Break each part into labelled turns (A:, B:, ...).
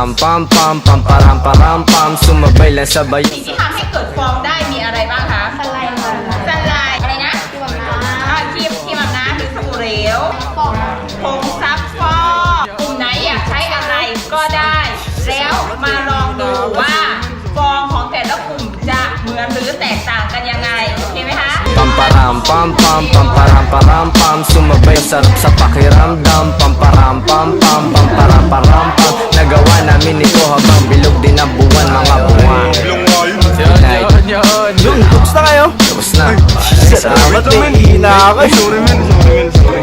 A: param pam pam pam param param pam Sumabay lang sabay
B: สิ่งที่ทำให้เกิดฟองได้มีอะไรบ้างคะสไลด์สไลด์อะไรนะครีมอาบน้ำครีมครีมอาบน้ำหรือสบู่เหลวผงซักฟอกกลุ่มไหนอยากใช้อะไรก็ได้ แล้วมาลองดูว่าฟองของแต่ละกลุ่มจะเหมือนหรือแตกต่างกันยังไงโอเคไหมคะ
A: Pam param pam pam pam param param pam Sumabay sarap sa pakiramdam Pam Salamat eh Hihina ako. Eh Sorry man, sorry man, sorry.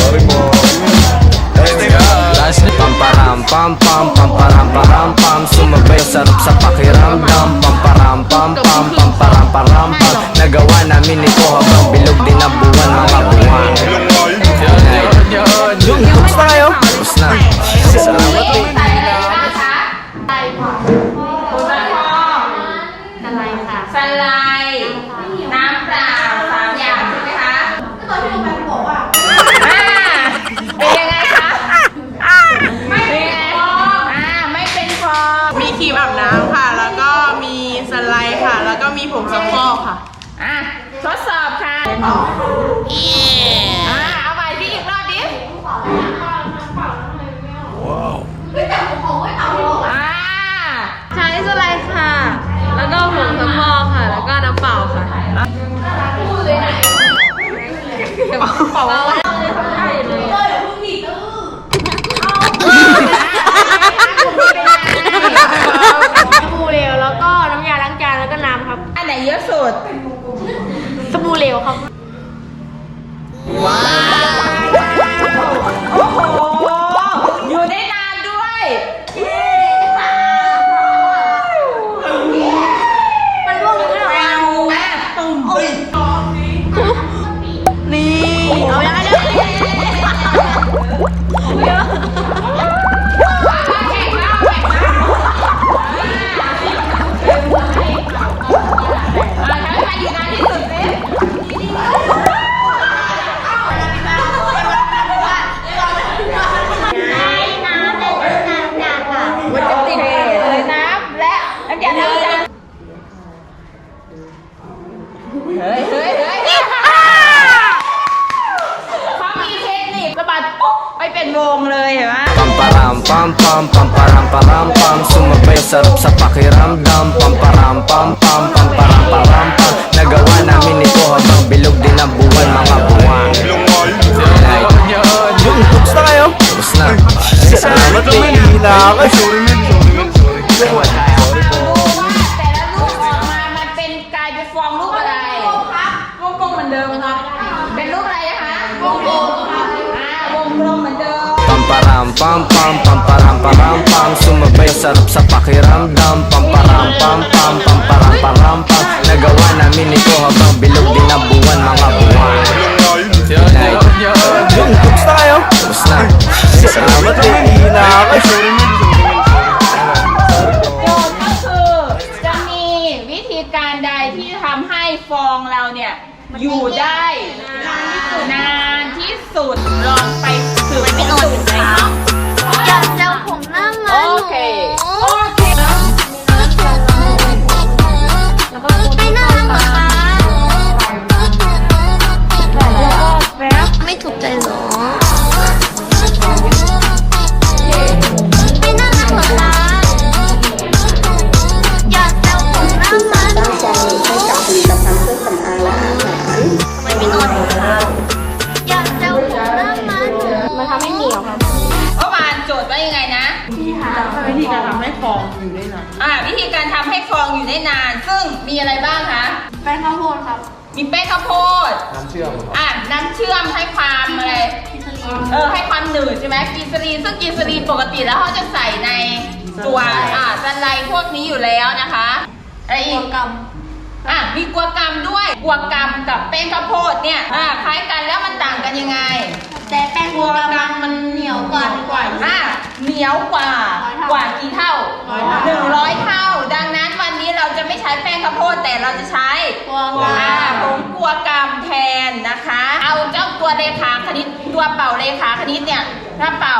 A: Sorry mo Last na Pam param pam pam pam param pam. Sumabay sarap sa pakiramdam. Pam param pam pam pam param pam. Nagawa namin ito habang bilog din ang buwan mga buwan. Night Yun, tapos na kayo? Tapos na. Salamat
B: ค่ะ
C: แล้วก็มีผงซักฟอกค่ะ
B: อะ ทดสอบค่ะ Wow. เฮ้ยเฮ้ยเฮ้ยเขามีเทคนิคสะบัดปุ๊บไปเป็นวงเลยเห็นไหม
A: Pam param pam pam pam param param pam Sumabay sarap sa pakiramdam Pam param pam pam pam param param pam Nagawa namin ito habang bilog din ang buwan mga buwan Night Yun, tapos na kayo? Tapos na Salamat eh Hihina ako eh Sorry
B: ม
A: Pam param pam pam pam param param pam Sumabay sarap sa pakiramdam Pam param pam pam pam param param pam Nagawa namin ito habang bilog din ang buwan mga buwan Night Yun, tapos na kayo? Tapos na Salamat eh Hihina ako eh Sorry man, sorry man, sorry
B: โจทย์ก็คือจะมีวิธีการใดที่ทำให้ฟองเราเนี่ย อยู่ได้นานที่สุดลองไปสืบค้นดูเลยค่ะ
D: อยากเจอผมหน้ามา
B: โอเคโอ
D: มันทำให้เหนียวครับ
B: เมื่อวานโจทย์ว่ายังไงนะ
C: วิธีการทำให้ฟองอยู่ได้นาน
B: อ่าวิธีการทำให้ฟองอยู่ได้นาน ซึ่งมีอะไรบ้างคะ
D: แป้งข้าวโพดครับ
B: มีแป้งข้าวโพด น้ำเชื่อมอะน้ำเชื่อมให้ความอะไรเออให้ความหนืดใช่ไหมกีซารีนซึ่งกีซารีนปกติแล้วเขาจะใส่ในตัวอ่าซันไลท์พวกนี้อยู่แล้วนะคะอะไรอีกอะมีกัวกรรมด้วยกัวกรรมกับแป้งข้าวโพดเนี่ยอ่าคล้ายกันแล้วมันต่างกันยังไง
D: แต่แป้งกัวกรรมมันเหนียวกว่าดีกว่า
B: อะเหนียวกว่า
D: ร้อยเท่าก
B: ว่ากี่เท่า
D: ร้อยเท่า
B: หนึ่งร้อยเท่า ดังนั้นวันนี้เราจะไม่ใช้แป้งข้าวโพดแต่เราจะใช้
D: กัวกรร
B: อ่ามผงกัวกรรมแทนนะคะ เอาเจ้าตัวเลขาคณิตตัวเป่าเลขาคณิตเนี่ยถ้าเป่า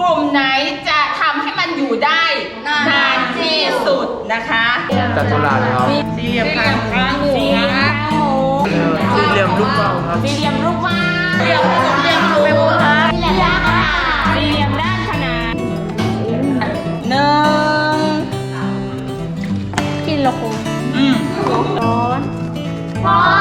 B: กลุ่มไหนจะทำให้มันอยู่ได้นะคะ
A: จัตุรัสครับ
C: สี่เหลี่ยม
B: สี่เห
C: ก
B: ลี่
C: ลายง
B: มกลางหมูสี่เหลี่ยมกลางหมู
A: สี่เหลี่ยมลูกเบาครับ
B: สี่เหลี่ยมลูกว้าวสี่เหลี่ยมลูกเหลี่ 음. 음.